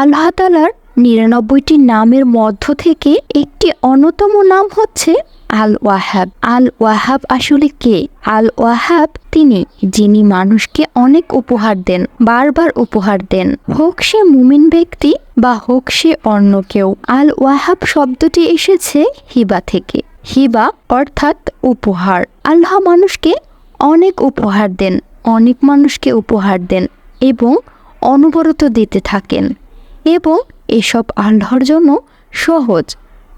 আল্লাহ তালার নিরানব্বইটি নামের মধ্য থেকে একটি অন্যতম নাম হচ্ছে আল ওয়াহাব আল ওয়াহাব আসলে কে? আল ওয়াহাব তিনি, যিনি মানুষকে অনেক উপহার দেন, বারবার উপহার দেন। হোক সে মুমিন ব্যক্তি বা হোক সে অন্য কেউ। আল ওয়াহাব শব্দটি এসেছে হিবা থেকে। হিবা অর্থাৎ উপহার। আল্লাহ মানুষকে অনেক উপহার দেন, অনেক মানুষকে উপহার দেন এবং অনবরত দিতে থাকেন। এবং এসব আল্লাহর জন্য সহজ,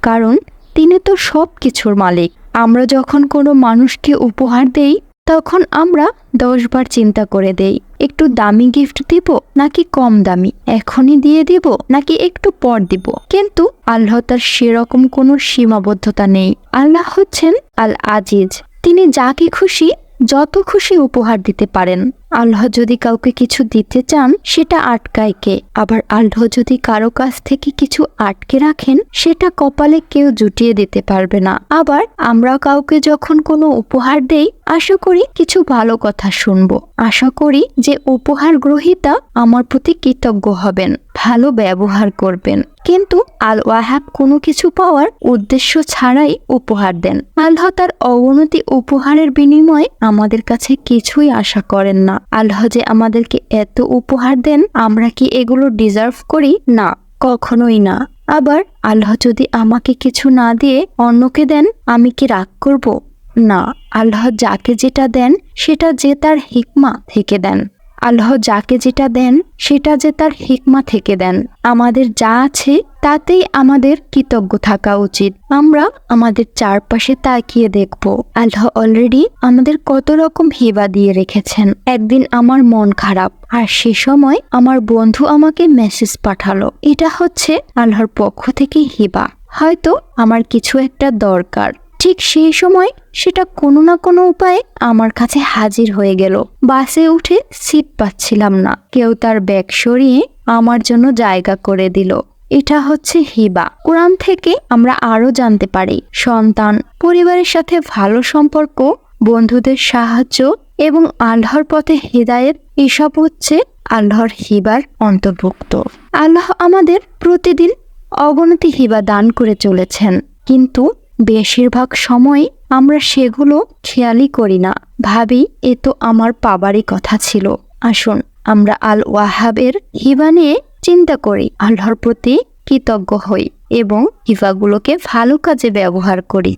কারণ তিনি তো সব কিছুর মালিক। আমরা যখন কোনো মানুষকে উপহার দেই, তখন আমরা দশবার চিন্তা করে দেই, একটু দামি গিফট দিব নাকি কম দামি, এখনই দিয়ে দিব নাকি একটু পর দিব। কিন্তু আল্লাহ তার সেরকম কোনো সীমাবদ্ধতা নেই। আল্লাহ হচ্ছেন আল আজিজ তিনি যাকে খুশি, যত খুশি উপহার দিতে পারেন। আল্লাহ যদি কাউকে কিছু দিতে চান, সেটা আটকায় কে? আবার আল্লাহ যদি কারও কাছ থেকে কিছু আটকে রাখেন, সেটা কপালে কেউ জুটিয়ে দিতে পারবে না। আবার আমরা কাউকে যখন কোনো উপহার দেই, আশা করি কিছু ভালো কথা শুনব। আশা করি যে উপহার গ্রহীতা আমার প্রতি কৃতজ্ঞ হবেন, ভালো ব্যবহার করবেন। কিন্তু আল ওয়াহাব কোনো কিছু পাওয়ার উদ্দেশ্য ছাড়াই উপহার দেন। আল্লাহ তার অবনতি উপহারের বিনিময়ে আমাদের কাছে কিছুই আশা করেন না। আল্লাহ যে আমাদেরকে এত উপহার দেন, আমরা কি এগুলো ডিজার্ভ করি? না, কখনোই না। আবার আল্লাহ যদি আমাকে কিছু না দিয়ে অন্যকে দেন, আমি কি রাগ করব? না, আল্লাহ যাকে যেটা দেন, সেটা যে তার হিকমা থেকে দেন। আল্লাহ যাকে যেটা দেন, সেটা যে তার হিকমা থেকে দেন। আমাদের যা আছে তাতেই আমাদের কৃতজ্ঞ থাকা উচিত। আমরা আমাদের চারপাশে তাকিয়ে দেখব। আল্লাহ অলরেডি আমাদের কত রকম হিবা দিয়ে রেখেছেন। একদিন আমার মন খারাপ, আর সে সময় আমার বন্ধু আমাকে মেসেজ পাঠালো। এটা হচ্ছে আল্লাহর পক্ষ থেকে হিবা। হয়তো আমার কিছু একটা দরকার। ঠিক সেই সময় সেটা কোনো না কোনো উপায়ে আমার কাছে হাজির হয়ে গেল। বাসে উঠে সিট পাচ্ছিলাম না। কেউ তার ব্যাগ সরিয়ে আমার জন্য জায়গা করে দিল। এটা হচ্ছে হিবা। কোরআন থেকে আমরা আরও জানতে পারি, সন্তান, পরিবারের সাথে ভালো সম্পর্ক, বন্ধুদের সাহায্য এবং আল্লাহর পথে হৃদায়ত, এসব হচ্ছে আল্লাহর হিবার অন্তর্ভুক্ত। আল্লাহ আমাদের প্রতিদিন অগণতি হিবা দান করে চলেছেন, কিন্তু বেশিরভাগ সময় আমরা সেগুলো খেয়ালই করি না। ভাবি, এ তো আমার পাবারই কথা ছিল। আসুন, আমরা আল ওয়াহাবের হিবা নিয়ে চিন্তা করি আল্লাহর প্রতি কৃতজ্ঞ হই এবং হিফাগুলোকে ভালো কাজে ব্যবহার করি।